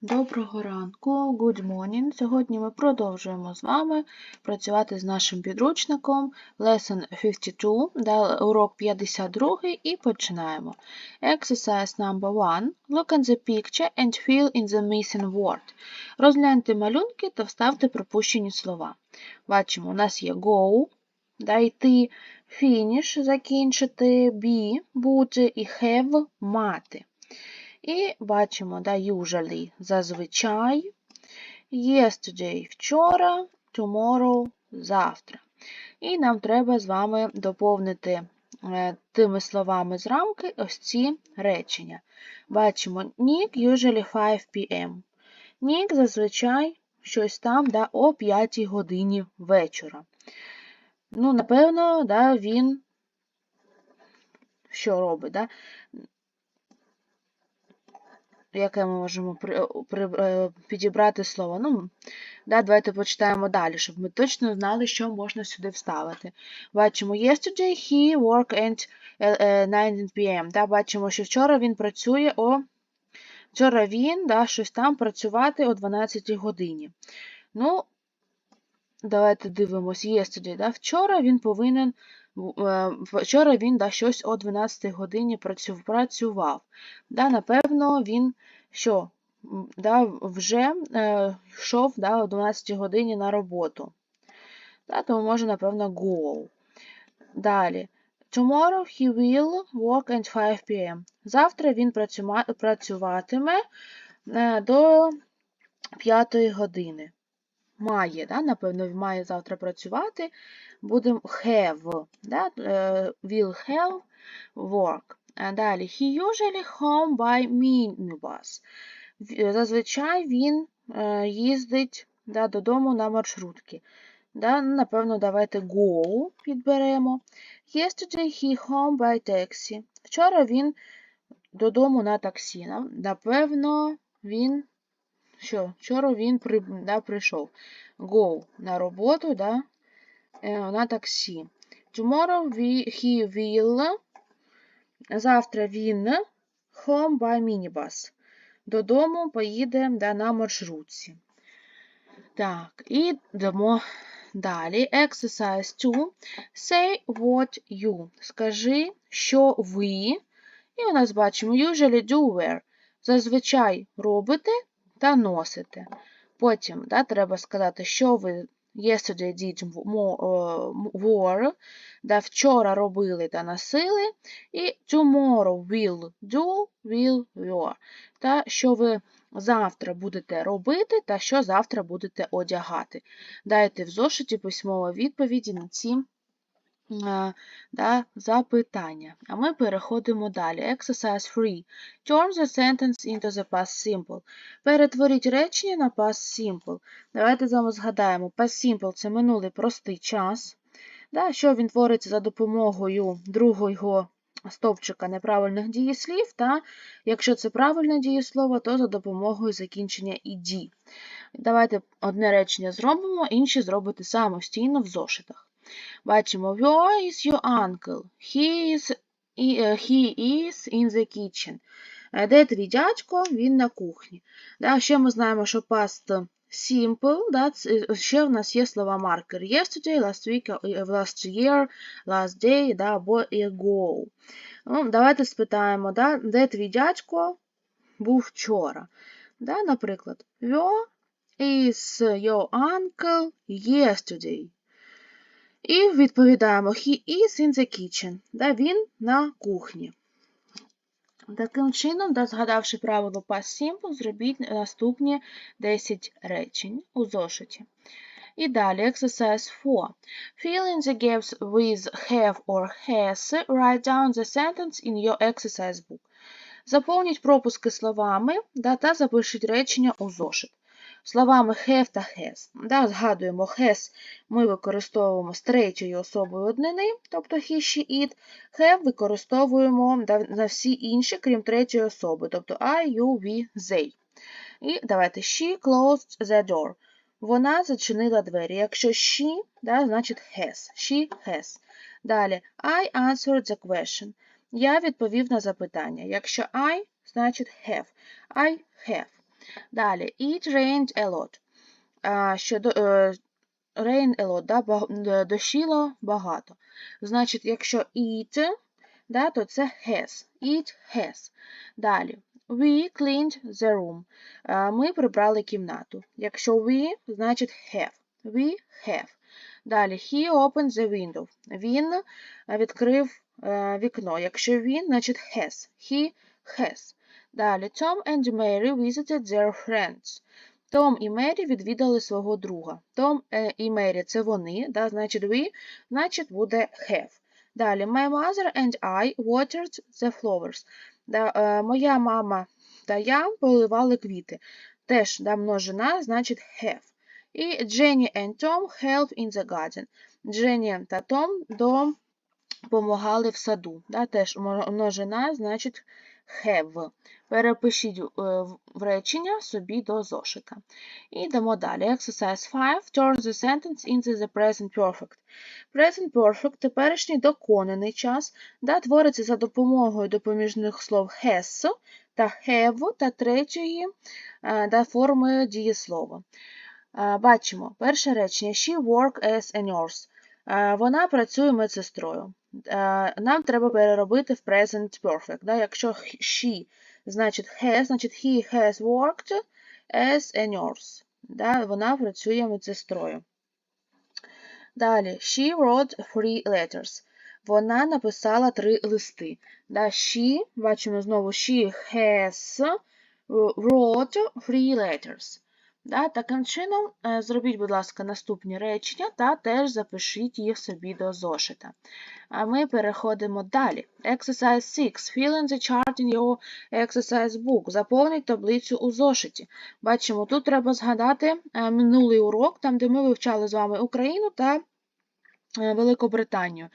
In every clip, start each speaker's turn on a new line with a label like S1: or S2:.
S1: Доброго ранку, good morning. Сьогодні ми продовжуємо з вами працювати з нашим підручником Lesson 52, далі урок 52 і починаємо. Exercise number 1. Look at the picture and fill in the missing word. Розгляньте малюнки та вставте пропущені слова. Бачимо, у нас є go, да, йти, finish, закінчити, be, бути і have, мати. І бачимо, да, usually зазвичай, yesterday вчора, tomorrow завтра. І нам треба з вами доповнити е, тими словами з рамки ось ці речення. Бачимо, Nick usually 5 p.m. Нік зазвичай щось там да, о 5 годині вечора. Ну, напевно, да, він що робить? Да? Яке ми можемо при, при, е, підібрати слово. Ну, да, Давайте почитаємо далі, щоб ми точно знали, що можна сюди вставити. Бачимо, yesterday he worked at 9 p.m. Да, Бачимо, що вчора він працює о. Вчора він да, щось там працювати о 12 годині. Ну, давайте дивимося, yesterday. Да, Вчора він повинен. Е, вчора він да, щось о 12 годині працював. Да, Напевно, він що да, вже е, йшов да, о 12 годині на роботу. Да, Тому може, напевно, go. Далі. Tomorrow he will work at 5 p.m. Завтра він працюватиме е, до 5 години. Має, да, напевно, має завтра працювати. Будемо have, да, е, will have work. Далі, he usually home by minibus. Зазвичай він е, їздить да, додому на маршрутки. Да, Напевно, давайте go підберемо. Yesterday he home by taxi. Вчора він додому на таксі. Напевно, він. Що? Вчора він при, да, прийшов. Go на роботу да, е, на таксі. Tomorrow he will Завтра він home by minibus. Додому поїде да, на маршрутці. Так, і йдемо далі. Exercise 2. Say what you. Скажи, що ви. І у нас бачимо usually do wear. Зазвичай робите та носите. Потім да, треба сказати, що ви yesterday did more, да вчора робили та носили, і tomorrow will do, will wear. Та що ви завтра будете робити, та що завтра будете одягати. Дайте в зошиті письмові відповіді на ці да, запитання. А ми переходимо далі. Exercise 3. Turn the sentence into the past simple. Перетворіть речення на past simple. Давайте з згадаємо. Past simple це минулий простий час. Да, Що він твориться за допомогою другого стовпчика неправильних дієслів, та якщо це правильне дієслово, то за допомогою закінчення «ed». Давайте одне речення зробимо, інші зробите самостійно в зошитах. Бачимо, where is your uncle? He is, he is in the kitchen. Де твій дядько? Він на кухні. Да, Ще ми знаємо, що past simple, да, ще в нас є слова маркер. Yesterday, last week, last year, last day, да, або ago. Ну, Давайте спитаємо, да, де твій дядько був вчора. Да, Наприклад, where is your uncle yesterday? І відповідаємо He is in the kitchen. Да, Він на кухні. Таким чином, да, згадавши правило past simple, зробіть наступні 10 речень у зошиті. І далі exercise 4. Fill in the gaps with have or has. Write down the sentence in your exercise book. Заповніть пропуски словами да, та запишіть речення у зошит словами have та has. Да, Згадуємо, has ми використовуємо з третьою особою однини, тобто he, she, it. Have використовуємо на всі інші, крім третьої особи, тобто I, you, we, they. І давайте she closed the door. Вона зачинила двері. Якщо she, да, значить has. She has. Далі I answered the question. Я відповів на запитання. Якщо I, значить have. I have. Далі, it rained a lot. Що е, rain a lot, да, е, дощило багато. Значить, якщо it, да, то це has. It has. Далі. We cleaned the room. Ми прибрали кімнату. Якщо we, значить have. We have. Далі. He opened the window. Він відкрив е, вікно. Якщо він, значить has. He has. Далі. Tom and Mary visited their friends. Том і Мері відвідали свого друга. Том е, і Мері це вони, да, значить we, значить буде have. Далі. My mother and I watered the flowers. Да, е, моя мама та я поливали квіти. Теж да, множина, значить have. І Jenny and Tom help in the garden. Дженні та Том допомагали в саду. Да, теж множина, значить have. Перепишіть е, в- речення собі до зошита. І йдемо далі. Exercise 5. Turn the sentence into the present perfect. Present perfect – теперішній доконаний час, да, твориться за допомогою допоміжних слов has та have та третьої е, да, форми дієслова. Е, Бачимо, перше речення She work as a nurse. Е, Вона працює медсестрою. Е, Нам треба переробити в present perfect. Да? Якщо she значить has, значить he has worked as a nurse. Да? Вона працює медсестрою. Далі, she wrote three letters. Вона написала три листи. Да, she, бачимо знову, she has wrote three letters. Да, таким чином, е, зробіть, будь ласка, наступні речення та теж запишіть їх собі до зошита. А ми переходимо далі. Exercise 6. Fill in the chart in your exercise book. Заповніть таблицю у зошиті. Бачимо, тут треба згадати е, минулий урок, там, де ми вивчали з вами Україну та е, Великобританію.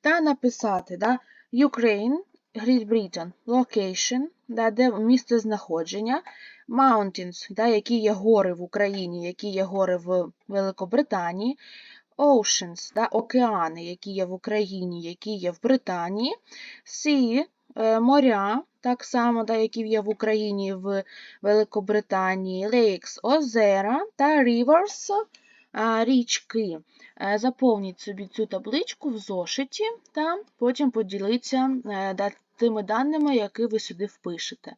S1: Та написати да, Ukraine, Great Britain, location, да, де місце знаходження, mountains, да, які є гори в Україні, які є гори в Великобританії, oceans, да, океани, які є в Україні, які є в Британії, sea, е, моря, так само, да, які є в Україні в Великобританії, lakes, озера та rivers, річки. Е, Заповніть собі цю табличку в зошиті та потім поділіться е, да- тими даними, які ви сюди впишете.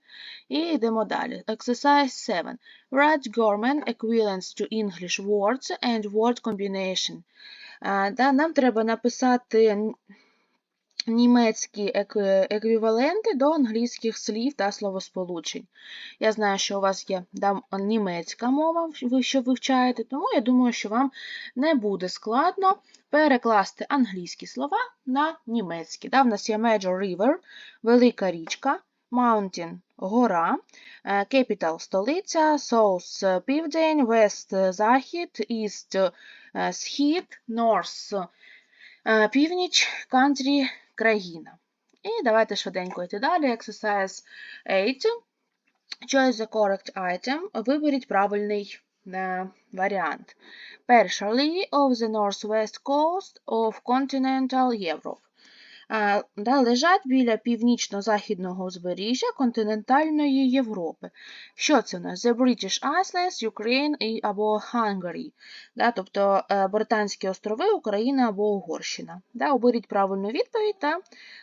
S1: І йдемо далі. Exercise 7. Write German equivalents to English words and word combination. Е, нам треба написати німецькі еквіваленти до англійських слів та словосполучень. Я знаю, що у вас є да, німецька мова, ви що вивчаєте, тому я думаю, що вам не буде складно перекласти англійські слова на німецькі. Да, в нас є Major River, велика річка, Mountain – гора, е, Capital – столиця, South – південь, West – захід, East е, – схід, North е, – північ, Country – країна. І давайте швиденько йти далі. Exercise 8. Choose the correct item. Виберіть правильний е, варіант. Перший of the northwest coast of continental Europe. Е, да, лежать біля північно-західного узбережжя континентальної Європи. Що це у нас? The British Islands, Ukraine і або Hungary. Да, тобто е, Британські острови, Україна або Угорщина. Да, оберіть правильну відповідь та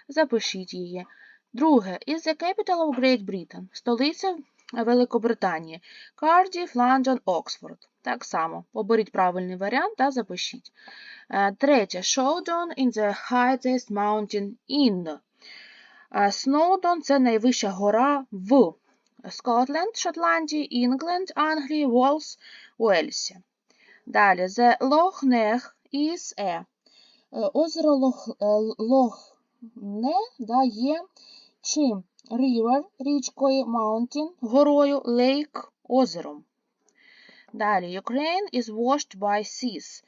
S1: запишіть її. Друге. Is the capital of Great Britain. Столиця Великобританії. Cardiff, London, Oxford. Так само. Оберіть правильний варіант та запишіть. Е, Третє. Snowdon in the highest mountain in. Е, Snowdon – це найвища гора в Scotland, Шотландії, England, Англії, Уолс, Уельсі. Далі. The Loch Ness is a. Е, Озеро Лох, е, Лохне да, є чим? River – річкою, mountain – горою, lake – озером. Далі. Ukraine is washed by seas.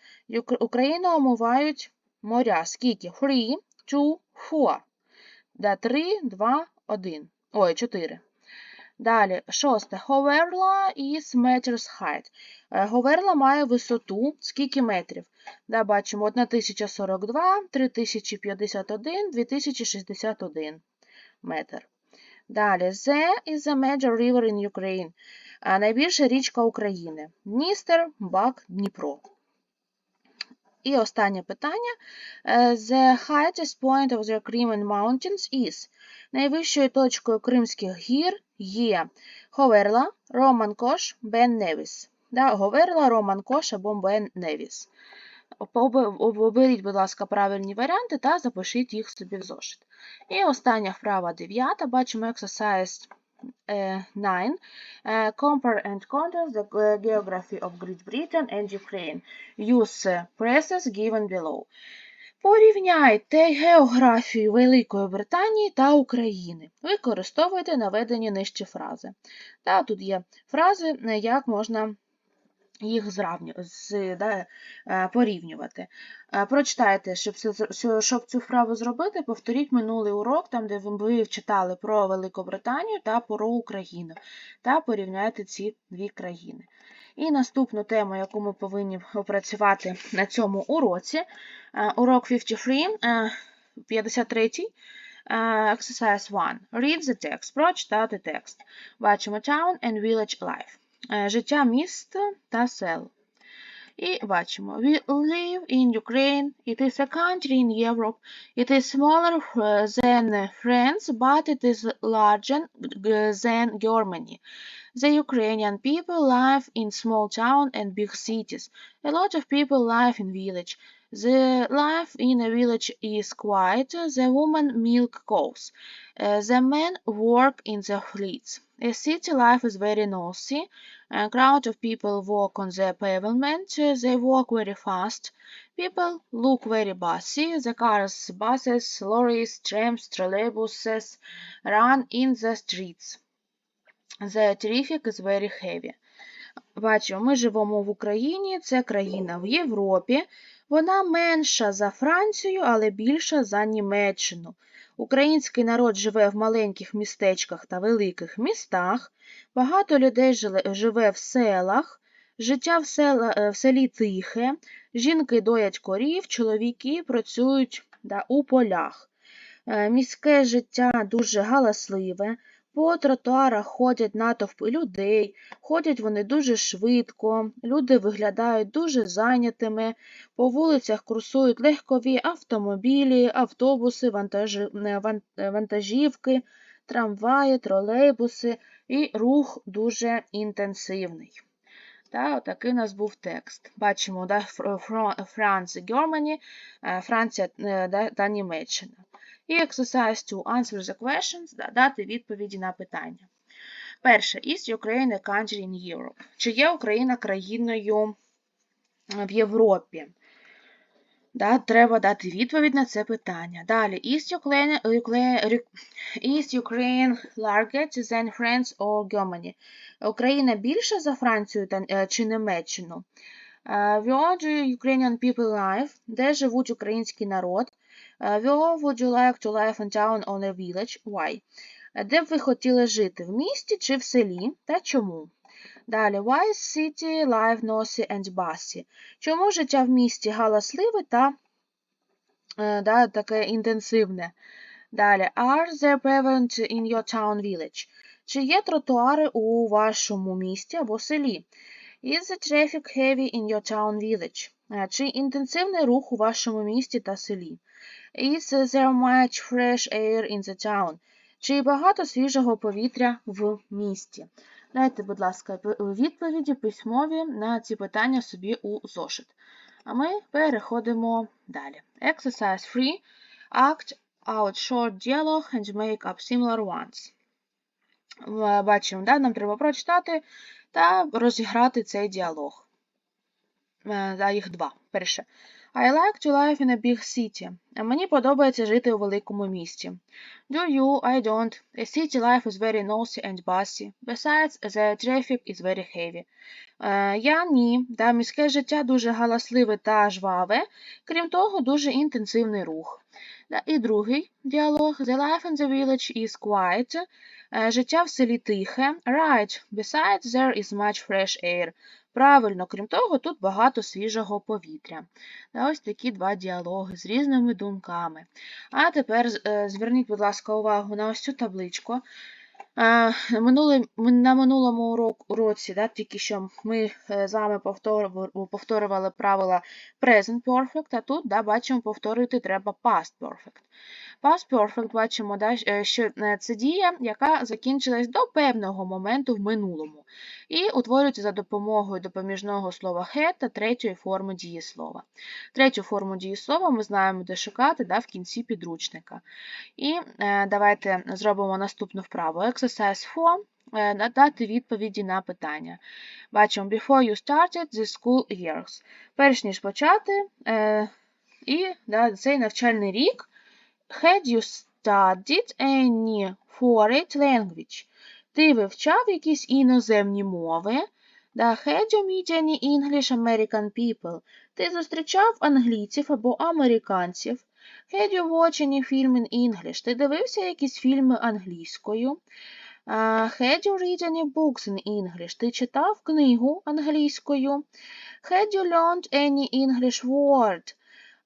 S1: Україну омивають моря. Скільки? Three, two, four. Да, три, два, один. Ой, чотири. Далі, шосте. Ховерла is meters height. Е, Говерла має висоту скільки метрів? Да, бачимо 1042, 3051, 2061 метр. Далі, The is a major river in Ukraine. Найбільша річка України Дністер, Бак, Дніпро. І останнє питання. Е, The highest point of the Crimean Mountains is. Найвищою точкою Кримських гір є Ховерла, Роман Кош, Бен Невіс. Да, Говерла, Роман Кош або Бен Невіс. Обе- Оберіть, будь ласка, правильні варіанти та запишіть їх собі в зошит. І остання вправа дев'ята. Бачимо exercise е, 9. Е, Compare and contrast the geography of Great Britain and Ukraine. Use phrases given below. Порівняйте географію Великої Британії та України. Використовуйте наведені нижче фрази. Та тут є фрази, е, як можна їх зравню, з, да, е, порівнювати. Е, Прочитайте, щоб, щоб цю вправу зробити, повторіть минулий урок, там, де ви читали про Великобританію та про Україну, та порівняйте ці дві країни. І наступну тему, яку ми повинні опрацювати на цьому уроці, е, урок 53, е, 53, е, exercise 1. Read the text. Прочитати текст. Бачимо town and village life. Е, Життя міста та сел. І бачимо, we live in Ukraine. It is a country in Europe. It is smaller uh, than France, but it is larger uh, than Germany. The Ukrainian people live in small towns and big cities. A lot of people live in village. The life in a village is quiet. The women milk cows. Uh, the men work in the fleets. A city life is very noisy. A crowd of people walk on the pavement. Uh, They walk very fast. People look very busy. The cars, buses, lorries, trams, trolleybuses run in the streets. The traffic is very heavy. Бачимо, ми живемо в Україні, це країна в Європі. Вона менша за Францію, але більша за Німеччину. Український народ живе в маленьких містечках та великих містах. Багато людей живе в селах. Життя в, села, е, в селі тихе. Жінки доять корів, чоловіки працюють да, у полях. Е, Міське життя дуже галасливе. По тротуарах ходять натовпи людей, ходять вони дуже швидко, люди виглядають дуже зайнятими, по вулицях курсують легкові автомобілі, автобуси, е, е, вантажівки, трамваї, тролейбуси, і рух дуже інтенсивний. Та, отакий у нас був текст. Бачимо, да, France, Germany, е, Франція та Німеччина. І exercise to answer the questions, да, дати відповіді на питання. Перше. Is Ukraine a country in Europe? Чи є Україна країною е, в Європі? Да, треба дати відповідь на це питання. Далі. Is Ukraine, is Ukraine larger than France or Germany? Україна більша за Францію е, чи Німеччину? Е, Where do Ukrainian people live? Де живуть український народ? Where would you like to live in town or a village? Why? Де б ви хотіли жити? В місті чи в селі? Та чому? Далі. Why is city life noisy and busy? Чому життя в місті галасливе та е, да, таке інтенсивне? Далі. Are there pavements in your town village? Чи є тротуари у вашому місті або селі? Is the traffic heavy in your town village? Е, Чи інтенсивний рух у вашому місті та селі? Is there much fresh air in the town? Чи багато свіжого повітря в місті? Дайте, будь ласка, відповіді письмові на ці питання собі у зошит. А ми переходимо далі. Exercise 3. Act out short dialogue and make up similar ones. Бачимо, да? нам треба прочитати та розіграти цей діалог. Е, Да, їх два. Перше. I like to live in a big city. Мені подобається жити у великому місті. Do you? I don't. A city life is very noisy and busy. Besides, the traffic is very heavy. Е, я ні. Да, міське життя дуже галасливе та жваве. Крім того, дуже інтенсивний рух. Да, і другий діалог. The life in the village is quiet. Е, життя в селі тихе. Right. Besides, there is much fresh air. Правильно, крім того, тут багато свіжого повітря. Ось такі два діалоги з різними думками. А тепер е, зверніть, будь ласка, увагу на ось цю табличку. Е, Минулий, ми- на минулому уроці, да, тільки що ми е, з вами повторювали, правила present perfect, а тут да, бачимо, повторити треба past perfect. Past perfect бачимо, да, е, що е, це дія, яка закінчилась до певного моменту в минулому, і утворюється за допомогою допоміжного слова had та третьої форми дієслова. Третю форму дієслова ми знаємо, де шукати да, в кінці підручника. І давайте зробимо наступну вправу. Exercise 4. е, Надати відповіді на питання. Бачимо, before you started the school years. Перш ніж почати, е, і цей навчальний рік, had you studied any foreign language? Ти вивчав якісь іноземні мови? Да, had you met any English American people? Ти зустрічав англійців або американців? Had you watched any film in English? Ти дивився якісь фільми англійською? Uh, had you read any books in English? Ти читав книгу англійською? Had you learned any English word?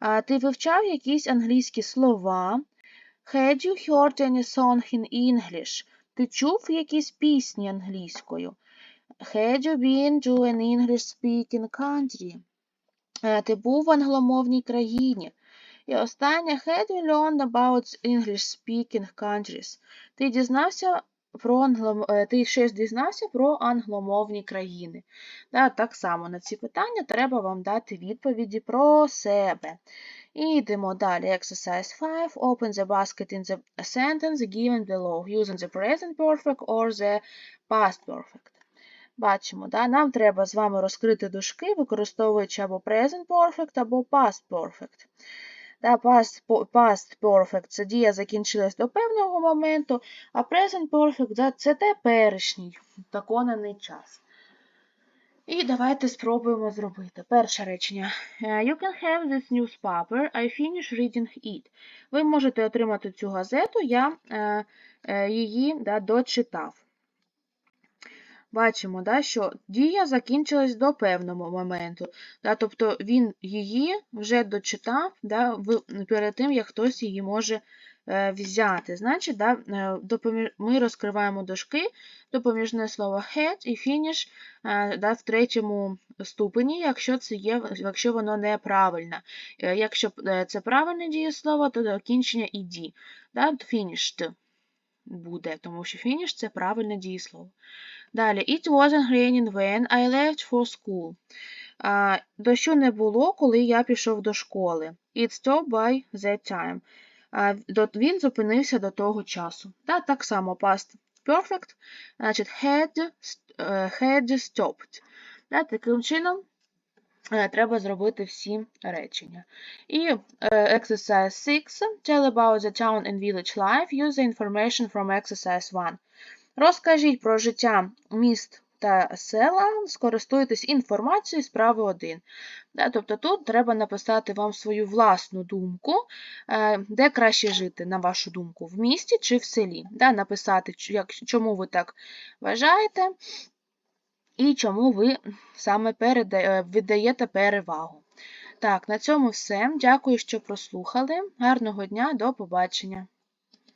S1: Uh, ти вивчав якісь англійські слова? Had you heard any song in English? Ти чув якісь пісні англійською? Had you been to an English-speaking country? Е, Ти був в англомовній країні. І останнє had you learned about English-speaking countries? Ти дізнався про е, ти щось дізнався про англомовні країни. Так само на ці питання треба вам дати відповіді про себе. І йдемо далі. Exercise 5. Open the basket in the sentence given below, using the present perfect or the past perfect. Бачимо, да? нам треба з вами розкрити дужки, використовуючи або present perfect, або past perfect. Да, past, past perfect це дія закінчилась до певного моменту, а present perfect це теперішній доконаний час. І давайте спробуємо зробити. Перше речення. Е, You can have this newspaper, I finish reading it. Ви можете отримати цю газету, я е, е, її да, дочитав. Бачимо, да, що дія закінчилась до певного моменту. Да, тобто він її вже дочитав да, перед тим, як хтось її може е, взяти. Значить, да, е, ми розкриваємо дужки, допоміжне слово had і finish е, да, в третьому ступені, якщо, це є, якщо воно неправильне. Якщо це правильне дієслово, то закінчення ed. Да, finished буде, тому що finish – це правильне дієслово. Далі, it wasn't raining when I left for school. А, дощу не було, коли я пішов до школи. It stopped by that time. А, він зупинився до того часу. Та, так само past perfect, значить had, е, had stopped. Та, таким чином е, треба зробити всі речення. І е, exercise 6. Tell about the town and village life. Use the information from exercise 1. Розкажіть про життя міст та села, скористуйтесь інформацією з прави 1. Тобто тут треба написати вам свою власну думку, е, де краще жити, на вашу думку, в місті чи в селі. Написати, чому ви так вважаєте, і чому ви саме е, віддаєте перевагу. Так, на цьому все. Дякую, що прослухали. Гарного дня, до побачення.